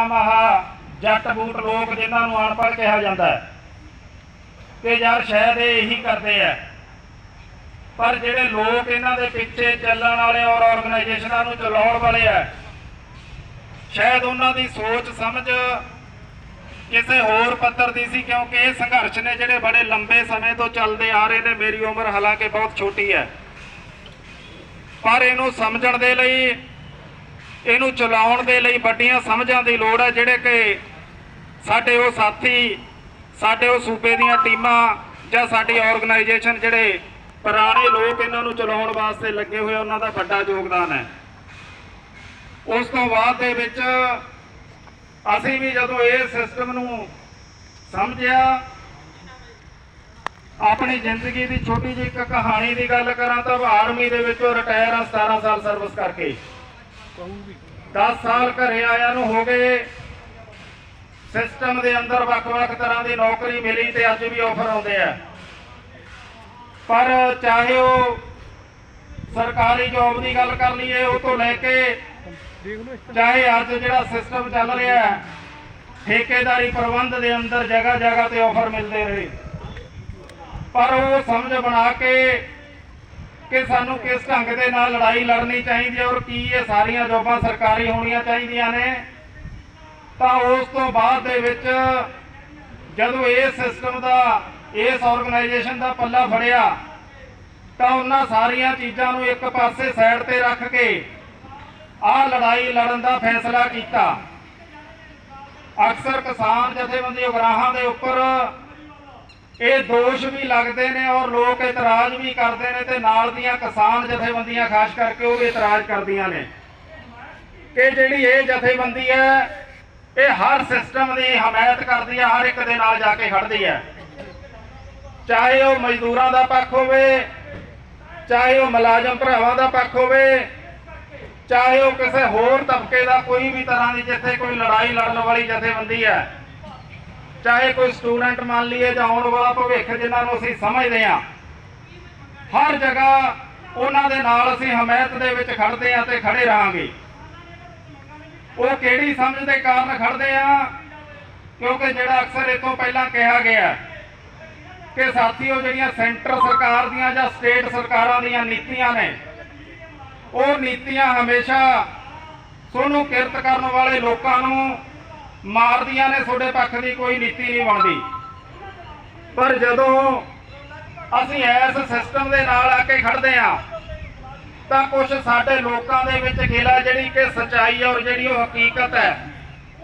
ਆਮ ਜੱਟ ਬੂਟ ਲੋਕ ਜਿਨ੍ਹਾਂ ਨੂੰ ਅਨਪੜ੍ਹ ਕਿਹਾ ਜਾਂਦਾ ਹੈ। ਕਿ ਯਾਰ ਸ਼ਾਇਦ ਇਹ ਇਹੀ ਕਰਦੇ ਆ। ਪਰ ਜਿਹੜੇ ਲੋਕ ਇਹਨਾਂ ਦੇ ਪਿੱਛੇ ਚੱਲਣ ਵਾਲੇ ਔਰ ਆਰਗੇਨਾਈਜੇਸ਼ਨਾਂ ਨੂੰ ਚਲਾਉਣ ਵਾਲੇ ਆ, ਸ਼ਾਇਦ ਉਹਨਾਂ ਦੀ ਸੋਚ ਸਮਝ ਕਿਸੇ ਹੋਰ ਪੱਧਰ ਦੀ ਸੀ, ਕਿਉਂਕਿ ਇਹ ਸੰਘਰਸ਼ ਨੇ ਜਿਹੜੇ ਬੜੇ ਲੰਬੇ ਸਮੇਂ ਤੋਂ ਚੱਲਦੇ ਆ ਰਹੇ ਨੇ, ਮੇਰੀ ਉਮਰ ਹਾਲਾਂਕਿ ਬਹੁਤ ਛੋਟੀ ਹੈ। ਪਰ ਇਹਨੂੰ ਸਮਝਣ ਦੇ ਲਈ ਇਹਨੂੰ ਚਲਾਉਣ ਦੇ ਲਈ ਵੱਡੀਆਂ ਸਮਝਾਂ ਦੀ ਲੋੜ ਹੈ, ਜਿਹੜੇ ਕਿ ਸਾਡੇ ਉਹ ਸਾਥੀ, ਸਾਡੇ ਉਹ ਸੂਬੇ ਦੀਆਂ ਟੀਮਾਂ ਜਾਂ ਸਾਡੀ ਆਰਗੇਨਾਈਜੇਸ਼ਨ ਜਿਹੜੇ ਪੁਰਾਣੇ ਲੋਕ ਇਹਨਾਂ ਨੂੰ ਚਲਾਉਣ ਵਾਸਤੇ ਲੱਗੇ ਹੋਏ ਉਹਨਾਂ ਦਾ ਵੱਡਾ ਯੋਗਦਾਨ ਹੈ। ਉਸ ਤੋਂ ਬਾਅਦ ਦੇ ਵਿੱਚ ਅਸੀਂ ਵੀ ਜਦੋਂ ਇਹ ਸਿਸਟਮ ਨੂੰ ਸਮਝਿਆ, ਆਪਣੀ ਜ਼ਿੰਦਗੀ ਦੀ ਛੋਟੀ ਜਿਹੀ ਇੱਕ ਕਹਾਣੀ ਦੀ ਗੱਲ ਕਰਾਂ ਤਾਂ ਆਰਮੀ ਦੇ ਵਿੱਚੋਂ ਰਿਟਾਇਰ ਆ 17 ਸਾਲ ਸਰਵਿਸ ਕਰਕੇ। 10 ਸਾਲ ਘਰੇ ਆਇਆਂ ਨੂੰ ਹੋ ਗਏ। ਸਿਸਟਮ ਦੇ ਅੰਦਰ ਵੱਖ-ਵੱਖ ਤਰ੍ਹਾਂ ਦੀ ਨੌਕਰੀ ਮਿਲੀ ਤੇ ਅੱਜ ਵੀ ਆਫਰ ਆਉਂਦੇ ਆ। ਪਰ ਚਾਹੇ ਉਹ ਸਰਕਾਰੀ ਜੌਬ ਦੀ ਗੱਲ ਕਰ ਲਈਏ ਉਹ ਤੋਂ ਲੈ ਕੇ ਚਾਹੇ ਅੱਜ ਜਿਹੜਾ ਸਿਸਟਮ ਚੱਲ ਰਿਹਾ ਹੈ, ਠੇਕੇਦਾਰੀ ਪ੍ਰਬੰਧ ਦੇ ਅੰਦਰ ਜਗ੍ਹਾ ਜਗ੍ਹਾ ਤੇ ਆਫਰ ਮਿਲਦੇ ਰਹੇ। ਪਰ ਉਹ ਸਮਝ ਬਣਾ ਕੇ ਕਿ ਸਾਨੂੰ ਕਿਸ ਢੰਗ ਦੇ ਨਾਲ ਲੜਾਈ ਲੜਨੀ ਚਾਹੀਦੀ ਹੈ ਔਰ ਕੀ ਇਹ ਸਾਰੀਆਂ ਜੋਬਾਂ ਸਰਕਾਰੀ ਹੋਣੀਆਂ ਚਾਹੀਦੀਆਂ ਨੇ? ਤਾਂ ਉਸ ਤੋਂ ਬਾਅਦ ਦੇ ਵਿੱਚ ਜਦੋਂ ਇਹ ਸਿਸਟਮ ਦਾ, ਇਸ ਆਰਗੇਨਾਈਜੇਸ਼ਨ ਦਾ ਪੱਲਾ ਫੜਿਆ, ਤਾਂ ਉਹਨਾਂ ਸਾਰੀਆਂ ਚੀਜ਼ਾਂ ਨੂੰ ਇੱਕ ਪਾਸੇ ਸਾਈਡ ਤੇ ਰੱਖ ਕੇ ਆਹ ਲੜਾਈ ਲੜਨ ਦਾ ਫੈਸਲਾ ਕੀਤਾ। ਅਕਸਰ ਕਿਸਾਨ ਜਥੇਬੰਦੀ ਉਗਰਾਹਾਂ ਦੇ ਉੱਪਰ ਇਹ ਦੋਸ਼ ਵੀ ਲੱਗਦੇ ਨੇ ਔਰ ਲੋਕ ਇਤਰਾਜ਼ ਵੀ ਕਰਦੇ ਨੇ ਤੇ ਨਾਲ ਦੀਆਂ ਕਿਸਾਨ ਜਥੇਬੰਦੀਆਂ ਖਾਸ ਕਰਕੇ ਉਹ ਵੀ ਇਤਰਾਜ਼ ਕਰਦੀਆਂ ਨੇ। ਕਿ ਜਿਹੜੀ ਇਹ ਜਥੇਬੰਦੀ ਹੈ, ਇਹ ਹਰ ਸਿਸਟਮ ਦੀ ਹਮਾਇਤ ਕਰਦੀ ਹੈ, ਹਰ ਇੱਕ ਦੇ ਨਾਲ ਜਾ ਕੇ ਖੜਦੀ ਹੈ। ਚਾਹੇ ਉਹ ਮਜ਼ਦੂਰਾਂ ਦਾ ਪੱਖ ਹੋਵੇ, ਚਾਹੇ ਉਹ ਮੁਲਾਜ਼ਮ ਭਰਾਵਾਂ ਦਾ ਪੱਖ ਹੋਵੇ, ਚਾਹੇ ਉਹ ਕਿਸੇ ਹੋਰ ਤਬਕੇ ਦਾ ਕੋਈ ਵੀ ਤਰ੍ਹਾਂ ਦੀ ਜਿੱਥੇ ਕੋਈ ਲੜਾਈ ਲੜਨ ਵਾਲੀ ਜਥੇਬੰਦੀ ਹੈ ਚਾਹੇ ਕੋਈ ਸਟੂਡੈਂਟ ਮੰਨ ਲਈਏ ਜਾਂ ਆਉਣ ਵਾਲਾ ਭਵਿੱਖ ਜਿਨ੍ਹਾਂ ਨੂੰ ਅਸੀਂ ਸਮਝਦੇ ਹਾਂ, ਹਰ ਜਗ੍ਹਾ ਉਹਨਾਂ ਦੇ ਨਾਲ ਅਸੀਂ ਹਮਾਇਤ ਦੇ ਵਿੱਚ ਖੜਦੇ ਹਾਂ ਤੇ ਖੜੇ ਰਹਾਂਗੇ। ਉਹ ਕਿਹੜੀ ਸਮਝ ਦੇ ਕਾਰਨ ਖੜਦੇ ਆ ਕਿਉਂਕਿ ਜਿਹੜਾ ਅਕਸਰ ਇਹ ਤੋਂ ਪਹਿਲਾਂ ਕਿਹਾ ਗਿਆ ਕਿ ਸਾਥੀਓ, ਜਿਹੜੀਆਂ ਸੈਂਟਰ ਸਰਕਾਰ ਦੀਆਂ ਜਾਂ ਸਟੇਟ ਸਰਕਾਰਾਂ ਦੀਆਂ ਨੀਤੀਆਂ ਨੇ, ਉਹ ਨੀਤੀਆਂ ਹਮੇਸ਼ਾ ਸੋਨੂੰ ਕਿਰਤ ਕਰਨ ਵਾਲੇ ਲੋਕਾਂ ਨੂੰ ਮਾਰਦੀਆਂ ਨੇ, ਤੁਹਾਡੇ ਪੱਖ ਦੀ ਕੋਈ ਨੀਤੀ ਨਹੀਂ ਬਣਦੀ। ਪਰ ਜਦੋਂ ਅਸੀਂ ਇਸ ਸਿਸਟਮ ਦੇ ਨਾਲ ਆ ਕੇ ਖੜਦੇ ਆ ਤਾਂ ਕੁਝ ਸਾਡੇ ਲੋਕਾਂ ਦੇ ਵਿੱਚ ਗਿਲਾ ਜਿਹੜੀ ਕਿ ਸਚਾਈ ਔਰ ਜਿਹੜੀ ਉਹ ਹਕੀਕਤ ਹੈ।